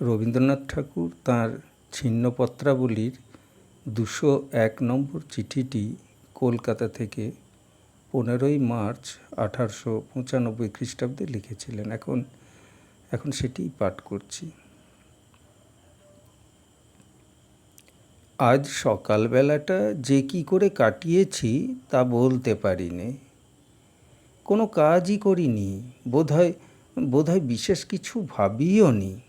রবীন্দ্রনাথ ঠাকুর তাঁর ছিন্নপত্রাবলীর দুশো এক নম্বর চিঠিটি কলকাতা থেকে পনেরোই মার্চ আঠারোশো পঁচানব্বই খ্রিস্টাব্দে লিখেছিলেন। এখন এখন সেটিই পাঠ করছি। আজ সকালবেলাটা যে কি করে কাটিয়েছি তা বলতে পারি নে কোনো কাজই করিনি। বোধহয় বোধহয় বিশেষ কিছু ভাবিও নি।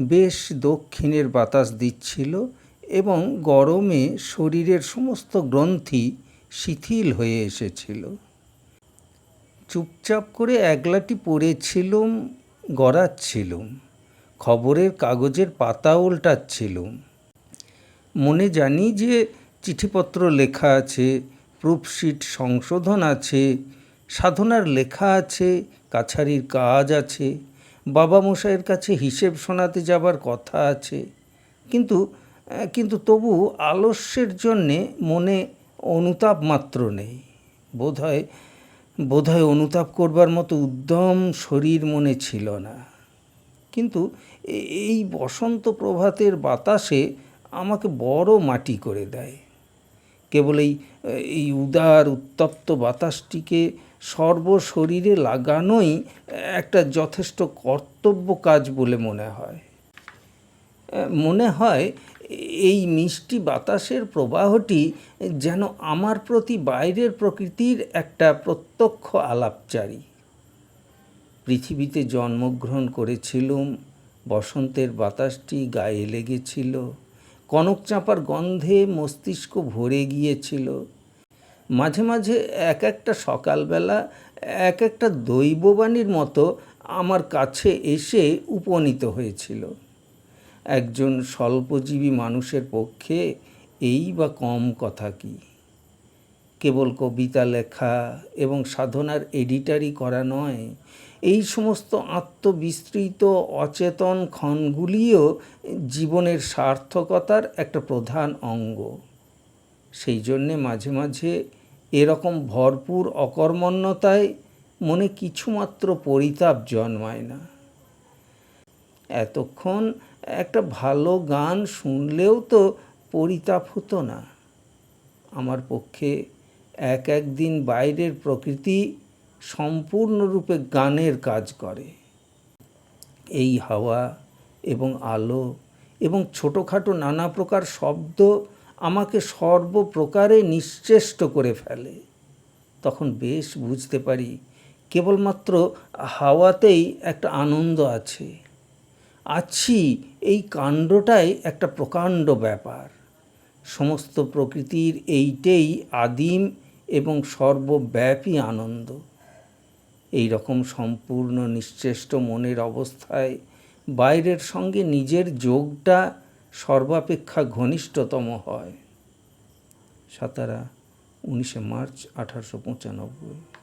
বেশ দক্ষিণের বাতাস দিচ্ছিল এবং গরমে শরীরের সমস্ত গ্রন্থি শিথিল হয়ে এসেছিল। চুপচাপ করে একলাটি পড়েছিলুম, গড়াচ্ছিলুম, খবরের কাগজের পাতা উল্টাচ্ছিলুম। মনে জানি যে চিঠিপত্র লেখা আছে, প্রুফশিট সংশোধন আছে, সাধনার লেখা আছে, কাছারির কাজ আছে বাবা মশাইয়ের কাছে হিসেব শোনাতে যাবার কথা আছে। কিন্তু কিন্তু তবু আলস্যের জন্যে মনে অনুতাপ মাত্র নেই। বোধহয় বোধহয় অনুতাপ করবার মতো উদ্যম শরীর মনে ছিল না। কিন্তু এই বসন্ত প্রভাতের বাতাসে আমাকে বড় মাটি করে দেয়। কেবল এই এই উদার উত্তপ্ত বাতাসটিকে সর্বশরীরে লাগানোই একটা যথেষ্ট কর্তব্য কাজ বলে মনে হয়। মনে হয় এই মিষ্টি বাতাসের প্রবাহটি যেন আমার প্রতি বাইরের প্রকৃতির একটা প্রত্যক্ষ আলাপচারী। পৃথিবীতে জন্মগ্রহণ করেছিলুম, বসন্তের বাতাসটি গায়ে লেগেছিল কনক চাঁপার গন্ধে মস্তিষ্ক ভরে গিয়েছিল মাঝে মাঝে এক একটা সকালবেলা এক একটা দৈববাণীর মতো আমার কাছে এসে উপনীত হয়েছিল। একজন স্বল্পজীবী মানুষের পক্ষে এই বা কম কথা কি? কেবল কবিতা লেখা এবং সাধনার এডিটারি করা নয়, এই সমস্ত আত্মবিস্তৃত অচেতন ক্ষণগুলিও জীবনের সার্থকতার একটা প্রধান অঙ্গ। সেই জন্যে মাঝে মাঝে এরকম ভরপুর অকর্মণ্যতায় মনে কিছুমাত্র পরিতাপ জন্মায় না। এতক্ষণ একটা ভালো গান শুনলেও তো পরিতাপ হতো না। আমার পক্ষে এক এক দিন বাইরের প্রকৃতি সম্পূর্ণরূপে গানের কাজ করে। এই হাওয়া এবং আলো এবং ছোটোখাটো নানা প্রকার শব্দ আমাকে সর্বপ্রকারে নিশ্চেষ্ট করে ফেলে। তখন বেশ বুঝতে পারি, কেবলমাত্র হাওয়াতেই একটা আনন্দ আছে। আছি, এই কাণ্ডটাই একটা প্রকাণ্ড ব্যাপার। সমস্ত প্রকৃতির এইটেই আদিম এবং সর্বব্যাপী আনন্দ। এই রকম সম্পূর্ণ নিশ্চেষ্ট মনের অবস্থায় বাইরের সঙ্গে নিজের যোগটা সর্বাপেক্ষা ঘনিষ্ঠতম হয়। সাতারা উনিশে মার্চ আঠারোশো পঁচানব্বই।